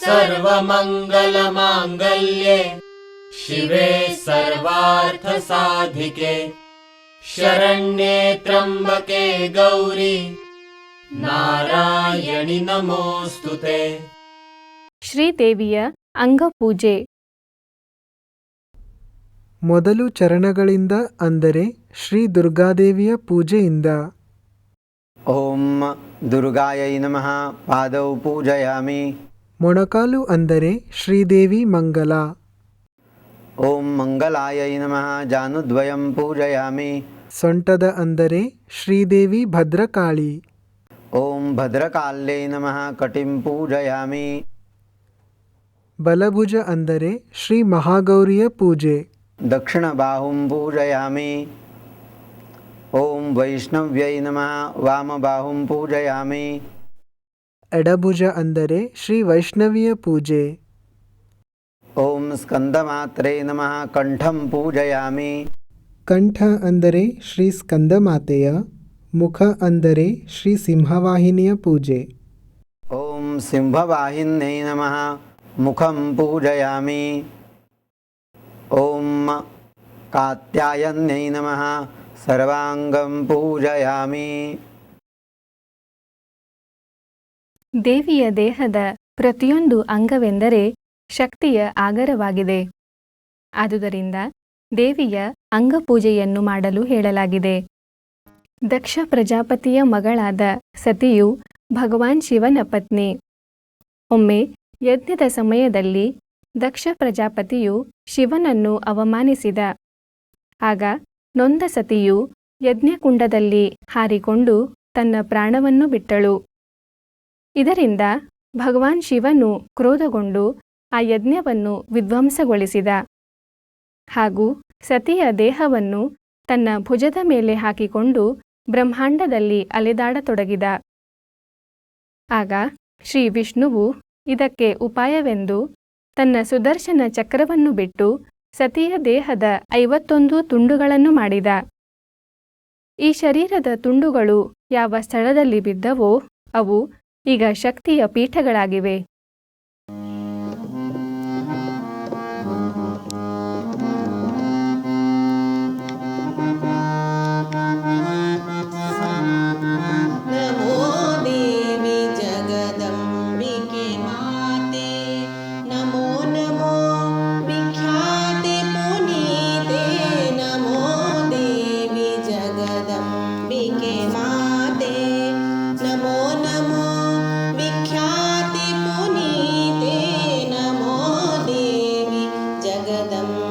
सर्वमङ्गलमाङ्गल्ये शिवे सर्वार्थसाधिके शरण्ये त्र्यम्बके गौरी नारायणि नमोऽस्तु ते ಶ್ರೀದೇವಿಯ ಅಂಗಪೂಜೆ ಮೊದಲು ಚರಣಗಳಿಂದ ಅಂದರೆ ಶ್ರೀ ದುರ್ಗಾದೇವಿಯ ಪೂಜೆಯಿಂದ ॐ दुर्गायै नमः पादौ पूजयामि ಮೊಣಕಾಲು ಅಂದರೆ ಶ್ರೀದೇವಿ ಮಂಗಲ. ಓಂ ಮಂಗಲಾಯೈ ನಮಃ ಜಾನುದ್ವಯಂ ಪೂಜಯಾಮಿ. ಸೊಂಟದ ಅಂದರೆ ಶ್ರೀದೇವಿ ಭದ್ರಕಾಳಿ. ಓಂ ಭದ್ರಕಾಲ್ಯೈ ನಮಃ ಕಟಿಂ ಪೂಜಯಾಮಿ. ಬಲಭುಜ ಅಂದರೆ ಶ್ರೀ ಮಹಾಗೌರಿಯ ಪೂಜೆ. ದಕ್ಷಿಣ ಬಾಹುಂ ಪೂಜಯಾಮಿ. ಓಂ ವೈಷ್ಣವ್ಯೈ ನಮಃ ವಾಮ ಬಾಹುಂ ಪೂಜಯಾಮಿ. ಎಡಭುಜ ಅಂದರೆ ಶ್ರೀ ವೈಷ್ಣವಿಯ ಪೂಜೆ ॐ स्कन्दमात्रे नमः कण्ठं पूजयामि ಕಂಠ ಅಂದರೆ ಶ್ರೀ ಸ್ಕಂದಮಾತೆಯ ಮುಖ ಅಂದರೆ ಶ್ರೀ ಸಿಂಹವಾಹಿನಿಯ ಪೂಜೆ ॐ सिंहवाहिन्यै नमः मुखं पूजयामि ॐ कात्यायन्यै नमः सर्वाङ्गं पूजयामि ದೇವಿಯ ದೇಹದ ಪ್ರತಿಯೊಂದು ಅಂಗವೆಂದರೆ ಶಕ್ತಿಯ ಆಗರವಾಗಿದೆ. ಆದುದರಿಂದ ದೇವಿಯ ಅಂಗಪೂಜೆಯನ್ನು ಮಾಡಲು ಹೇಳಲಾಗಿದೆ. ದಕ್ಷ ಪ್ರಜಾಪತಿಯ ಮಗಳಾದ ಸತಿಯು ಭಗವಾನ್ ಶಿವನ ಪತ್ನಿ. ಒಮ್ಮೆ ಯಜ್ಞದ ಸಮಯದಲ್ಲಿ ದಕ್ಷ ಪ್ರಜಾಪತಿಯು ಶಿವನನ್ನು ಅವಮಾನಿಸಿದ. ಆಗ ನೊಂದ ಸತಿಯು ಯಜ್ಞಕುಂಡದಲ್ಲಿ ಹಾರಿಕೊಂಡು ತನ್ನ ಪ್ರಾಣವನ್ನು ಬಿಟ್ಟಳು. ಇದರಿಂದ ಭಗವಾನ್ ಶಿವನು ಕ್ರೋಧಗೊಂಡು ಆ ಯಜ್ಞವನ್ನು ವಿಧ್ವಂಸಗೊಳಿಸಿದ. ಹಾಗೂ ಸತಿಯ ದೇಹವನ್ನು ತನ್ನ ಭುಜದ ಮೇಲೆ ಹಾಕಿಕೊಂಡು ಬ್ರಹ್ಮಾಂಡದಲ್ಲಿ ಅಲೆದಾಡತೊಡಗಿದ. ಆಗ ಶ್ರೀ ವಿಷ್ಣುವು ಇದಕ್ಕೆ ಉಪಾಯವೆಂದು ತನ್ನ ಸುದರ್ಶನ ಚಕ್ರವನ್ನು ಬಿಟ್ಟು ಸತಿಯ ದೇಹದ ಐವತ್ತೊಂದು ತುಂಡುಗಳನ್ನು ಮಾಡಿದ. ಈ ಶರೀರದ ತುಂಡುಗಳು ಯಾವ ಸ್ಥಳದಲ್ಲಿ ಬಿದ್ದವೋ ಅವು ಈಗ ಶಕ್ತಿಯ ಪೀಠಗಳಾಗಿವೆ. पुनीते